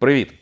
Привіт!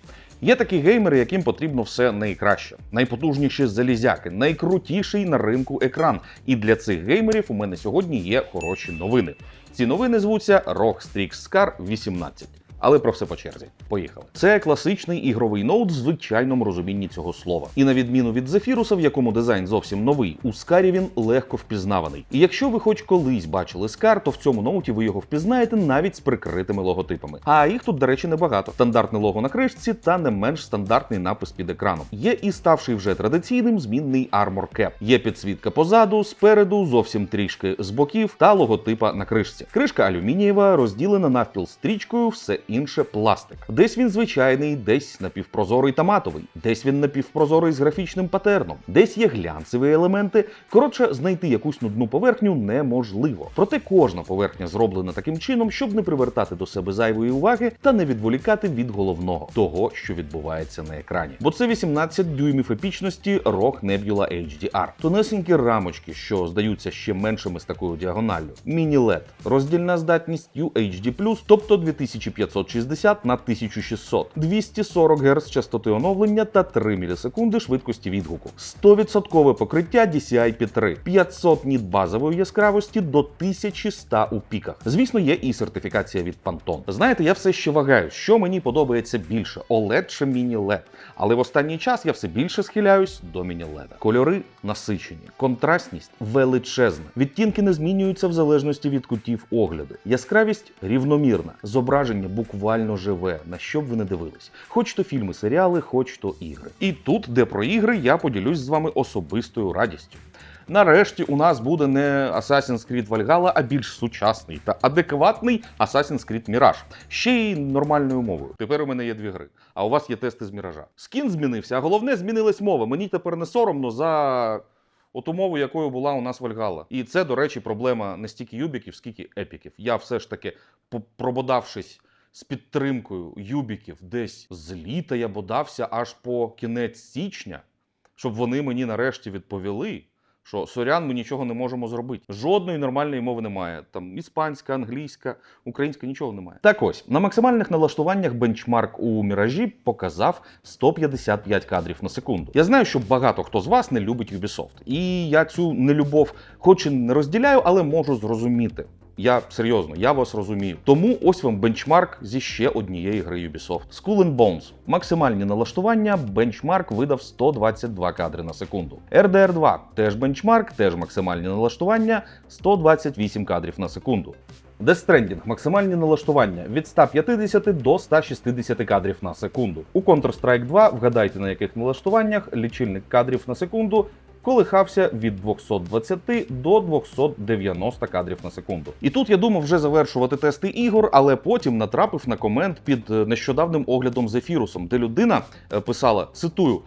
Є такі геймери, яким потрібно все найкраще, найпотужніші залізяки, найкрутіший на ринку екран. І для цих геймерів у мене сьогодні є хороші новини. Ці новини звуться ROG Strix Scar 18. Але про все по черзі. Поїхали. Це класичний ігровий ноут в звичайному розумінні цього слова. І на відміну від Зефіруса, в якому дизайн зовсім новий, у Скарі він легко впізнаваний. І якщо ви хоч колись бачили Скар, то в цьому ноуті ви його впізнаєте навіть з прикритими логотипами. А їх тут, до речі, небагато. Стандартне лого на кришці та не менш стандартний напис під екраном. Є і ставший вже традиційним змінний Armor Cap. Є підсвітка позаду, спереду, зовсім трішки з боків та логотипа на кришці. Кришка алюмінієва розділена навпіл стрічкою, все інше пластик. Десь він звичайний, десь напівпрозорий та матовий, десь він напівпрозорий з графічним патерном, десь є глянцеві елементи. Коротше, знайти якусь нудну поверхню неможливо. Проте кожна поверхня зроблена таким чином, щоб не привертати до себе зайвої уваги та не відволікати від головного того, що відбувається на екрані. Бо це 18 дюймів епічності ROG Nebula HDR. Тонесенькі рамочки, що здаються ще меншими з такою діагоналлю. Міні-LED, роздільна здатність UHD+, тобто 2560 на 1600, 240 Гц частоти оновлення та 3 мілісекунди швидкості відгуку, 100% покриття DCI-P3, 500 ніт базової яскравості до 1100 у піках. Звісно, є і сертифікація від Pantone. Знаєте, я все ще вагаю, що мені подобається більше OLED чи міні-LED. Але в останній час я все більше схиляюсь до міні-LED. Кольори насичені, контрастність величезна. Відтінки не змінюються в залежності від кутів огляду. Яскравість рівномірна, зображення буквально живе, на що б ви не дивились. Хоч то фільми, серіали, хоч то ігри. І тут, де про ігри, я поділюсь з вами особистою радістю. Нарешті у нас буде не Assassin's Creed Valhalla, а більш сучасний та адекватний Assassin's Creed Mirage. Ще й нормальною мовою. Тепер у мене є дві гри, а у вас є тести з Міража. Скін змінився, а головне змінилась мова. Мені тепер не соромно за оту мову, якою була у нас Вальгала. І це, до речі, проблема не стільки юбіків, скільки епіків. Я все ж таки, прободавшись з підтримкою юбіків десь з літа, я бодався аж по кінець січня, щоб вони мені нарешті відповіли. Що сорян, ми нічого не можемо зробити. Жодної нормальної мови немає. Там іспанська, англійська, українська нічого немає. Так ось на максимальних налаштуваннях бенчмарк у міражі показав 155 кадрів на секунду. Я знаю, що багато хто з вас не любить Ubisoft. І я цю нелюбов, хоч і не розділяю, але можу зрозуміти. Я серйозно, я вас розумію. Тому ось вам бенчмарк зі ще однієї гри Ubisoft. Skull and Bones. Максимальні налаштування бенчмарк видав 122 кадри на секунду. RDR 2 теж бенчмарк, теж максимальні налаштування 128 кадрів на секунду. Death Stranding – максимальні налаштування від 150 до 160 кадрів на секунду. У Counter-Strike 2 вгадайте на яких налаштуваннях лічильник кадрів на секунду колихався від 220 до 290 кадрів на секунду. І тут я думав вже завершувати тести ігор, але потім натрапив на комент під е, нещодавним оглядом з ефірусом, де людина е, писала: цитую.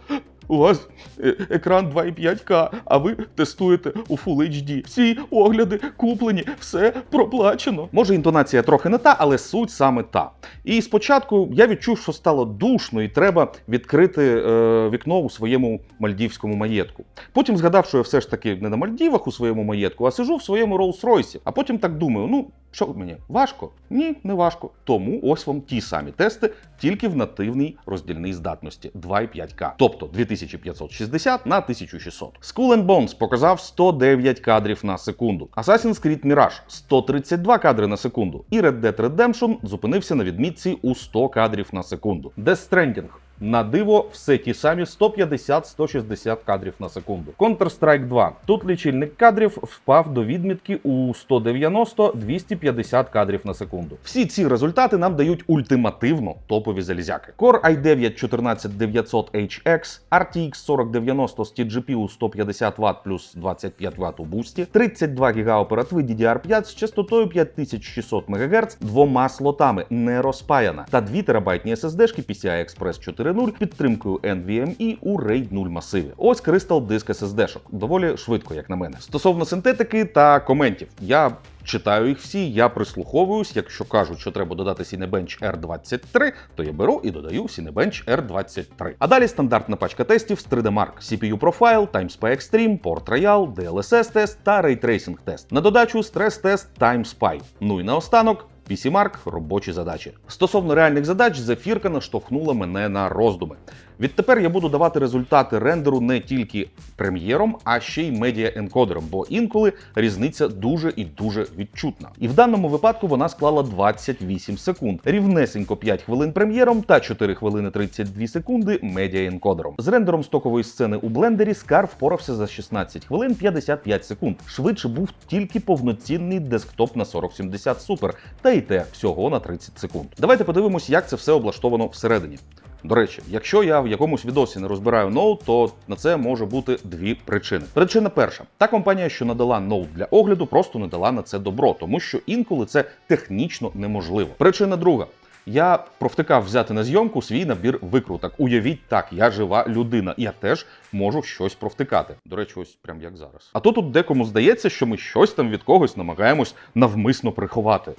У вас е, екран 2,5К, а ви тестуєте у Full HD. Всі огляди куплені, все проплачено. Може, інтонація трохи не та, але суть саме та. І спочатку я відчув, що стало душно, і треба відкрити е, вікно у своєму мальдівському маєтку. Потім згадав, що я все ж таки не на Мальдівах у своєму маєтку, а сижу в своєму Rolls-Royce. А потім так думаю: ну що мені важко? Ні, не важко. Тому ось вам ті самі тести, тільки в нативній роздільній здатності 2,5К, тобто 2560 на 1600. Skull Bones показав 109 кадрів на секунду. Assassin's Creed Mirage 132 кадри на секунду. І Red Dead Redemption зупинився на відмітці у 100 кадрів на секунду. Death Stranding на диво, все ті самі 150-160 кадрів на секунду. Counter-Strike 2. Тут лічильник кадрів впав до відмітки у 190-250 кадрів на секунду. Всі ці результати нам дають ультимативно топові залізяки. Core i9 14900HX, RTX 4090 з TGPU 150 Вт плюс 25 Вт у бусті, 32 ГБ оперативи DDR5 з частотою 5600 МГц двома слотами, не розпаяна, та 2 терабайтні SSD-шки PCI Express 4.0 підтримкою NVMe у RAID 0 масиві. Ось кристал диск SSD-шок. Доволі швидко, як на мене. Стосовно синтетики та коментів, я читаю їх всі, я прислуховуюсь. Якщо кажуть, що треба додати Cinebench R23, то я беру і додаю Cinebench R23. А далі стандартна пачка тестів з 3D Mark, CPU Profile, TimeSpy Extreme, Port Royal, DLSS тест та Ray Tracing тест. На додачу стрес-тест TimeSpy. Ну і наостанок PC Mark – робочі задачі. Стосовно реальних задач, зефірка наштовхнула мене на роздуми. Відтепер я буду давати результати рендеру не тільки прем'єром, а ще й медіа-енкодером, бо інколи різниця дуже і дуже відчутна. І в даному випадку вона склала 28 секунд, рівнесенько 5 хвилин прем'єром та 4 хвилини 32 секунди медіа-енкодером. З рендером стокової сцени у блендері Scar впорався за 16 хвилин 55 секунд. Швидше був тільки повноцінний десктоп на 4070 Super, та й те всього на 30 секунд. Давайте подивимось, як це все облаштовано всередині. До речі, якщо я в якомусь відосі не розбираю ноут, то на це може бути дві причини. Причина перша: та компанія, що надала ноут для огляду, просто не дала на це добро, тому що інколи це технічно неможливо. Причина друга. Я провтикав взяти на зйомку свій набір викруток. Уявіть так, я жива людина, я теж можу щось провтикати. До речі, ось прям як зараз. А то тут декому здається, що ми щось там від когось намагаємось навмисно приховати.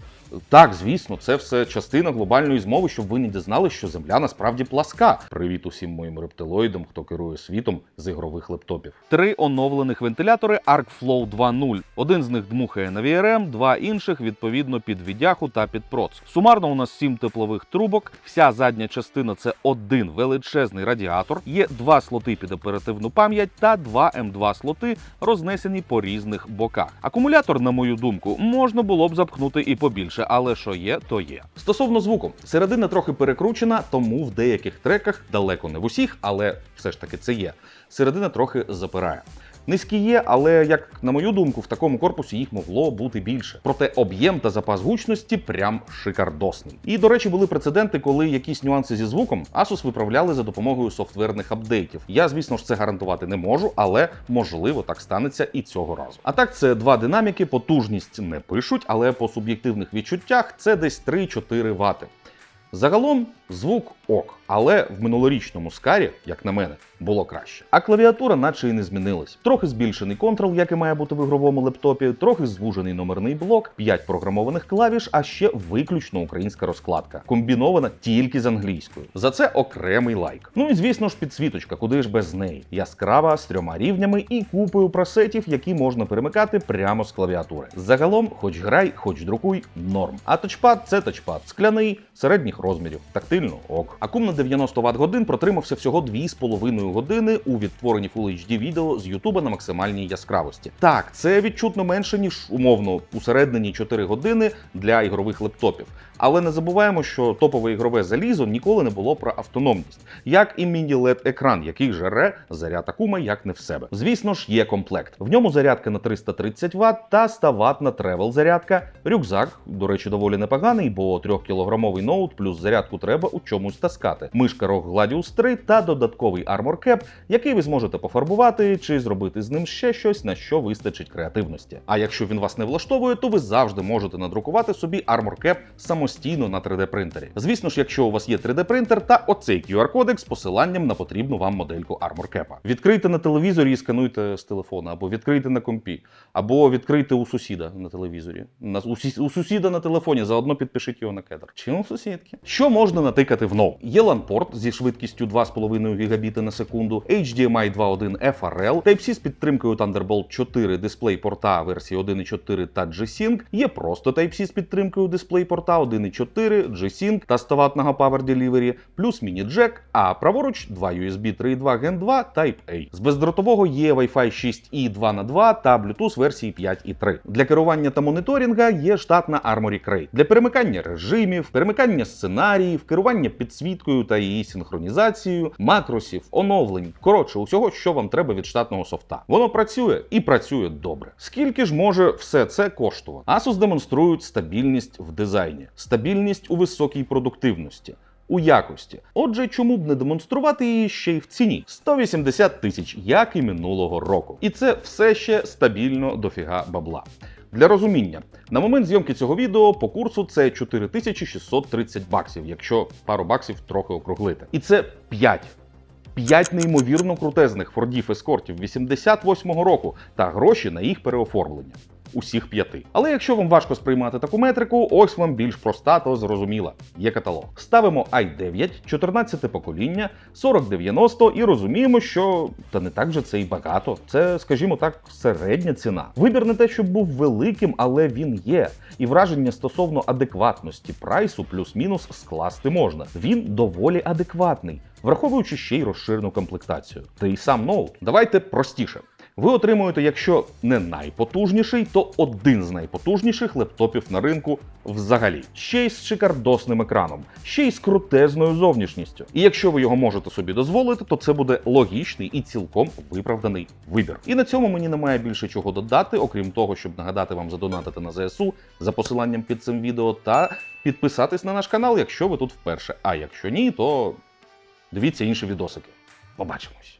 Так, звісно, це все частина глобальної змови, щоб ви не дізнали, що земля насправді пласка. Привіт усім моїм рептилоїдам, хто керує світом з ігрових лептопів. Три оновлених вентилятори ArcFlow 2.0. Один з них дмухає на VRM, два інших відповідно під відяху та під проц. Сумарно у нас сім теплових трубок. Вся задня частина це один величезний радіатор. Є два слоти під оперативну пам'ять та два М2 слоти, рознесені по різних боках. Акумулятор, на мою думку, можна було б запхнути і побільше, але що є, то є. Стосовно звуку, середина трохи перекручена, тому в деяких треках, далеко не в усіх, але все ж таки це є. Середина трохи запирає. Низькі є, але як на мою думку, в такому корпусі їх могло бути більше. Проте об'єм та запас гучності прям шикардосний. І до речі, були прецеденти, коли якісь нюанси зі звуком Asus виправляли за допомогою софтверних апдейтів. Я, звісно ж, це гарантувати не можу, але можливо так станеться і цього разу. А так, це два динаміки, потужність не пишуть, але по суб'єктивних відчуттях це десь 3-4 Вт. Загалом звук ок, але в минулорічному скарі, як на мене, було краще. А клавіатура, наче і не змінилась. Трохи збільшений контрол, як і має бути в ігровому лептопі, трохи звужений номерний блок, 5 програмованих клавіш, а ще виключно українська розкладка, комбінована тільки з англійською. За це окремий лайк. Ну і звісно ж, підсвіточка, куди ж без неї. Яскрава з трьома рівнями і купою пресетів, які можна перемикати прямо з клавіатури. Загалом, хоч грай, хоч друкуй, норм. А точпад це точпад, скляний, середніх розмірів, тактильно ок. Акум на 90 Вт годин протримався всього 2,5 години у відтворенні Full HD відео з Ютуба на максимальній яскравості. Так, це відчутно менше, ніж умовно усередині 4 години для ігрових лептопів. Але не забуваємо, що топове ігрове залізо ніколи не було про автономність, як і міні-лед екран, який жере заряд акума як не в себе. Звісно ж, є комплект. В ньому зарядка на 330 Вт та 100 Вт тревел зарядка. Рюкзак, до речі, доволі непоганий, бо 3-кілограмовий ноут плюс зарядку треба у чомусь таскати. Мишка ROG Gladius 3 та додатковий Armor Cap, який ви зможете пофарбувати чи зробити з ним ще щось, на що вистачить креативності. А якщо він вас не влаштовує, то ви завжди можете надрукувати собі Armor Cap самостійно на 3D принтері. Звісно ж, якщо у вас є 3D принтер та оцей QR-кодек з посиланням на потрібну вам модельку Armor Cap. Відкрийте на телевізорі і скануйте з телефона, або відкрийте на компі, або відкрийте у сусіда на телевізорі. У, сусіда на телефоні, заодно підпишіть його на кедр. Чи у сусідки? Що можна натикати в нов? Є LAN-порт зі швидкістю 2,5 Гбіти на секунду, HDMI 2.1 FRL, Type-C з підтримкою Thunderbolt 4 дисплей порта версії 1.4 та G-Sync, є просто Type-C з підтримкою дисплей порта 1.4, G-Sync та 100 ватного Power Delivery, плюс міні-джек, а праворуч 2 USB 3.2 Gen 2 Type-A. З бездротового є Wi-Fi 6 і 2 на 2 та Bluetooth версії 5.3. Для керування та моніторинга є штатна Armory Crate. Для перемикання режимів, перемикання сценаріїв, керування підсвіткою та її синхронізацією, макросів, оновлень. Коротше, усього, що вам треба від штатного софта. Воно працює і працює добре. Скільки ж може все це коштувати? Asus демонструють стабільність в дизайні, стабільність у високій продуктивності. У якості. Отже, чому б не демонструвати її ще й в ціні? 180 тисяч, як і минулого року. І це все ще стабільно дофіга бабла. Для розуміння, на момент зйомки цього відео по курсу це 4630 баксів, якщо пару баксів трохи округлити. І це 5. 5 неймовірно крутезних фордів ескортів 88-го року та гроші на їх переоформлення. Усіх п'яти. Але якщо вам важко сприймати таку метрику, ось вам більш проста та зрозуміла. Є каталог. Ставимо i9, 14 покоління, 4090 і розуміємо, що та не так же це і багато. Це, скажімо так, середня ціна. Вибір не те, щоб був великим, але він є. І враження стосовно адекватності прайсу плюс-мінус скласти можна. Він доволі адекватний, враховуючи ще й розширену комплектацію. Та й сам ноут. Давайте простіше. Ви отримуєте, якщо не найпотужніший, то один з найпотужніших лептопів на ринку взагалі. Ще й з шикардосним екраном, ще й з крутезною зовнішністю. І якщо ви його можете собі дозволити, то це буде логічний і цілком виправданий вибір. І на цьому мені немає більше чого додати, окрім того, щоб нагадати вам задонатити на ЗСУ за посиланням під цим відео та підписатись на наш канал, якщо ви тут вперше. А якщо ні, то дивіться інші відосики. Побачимось.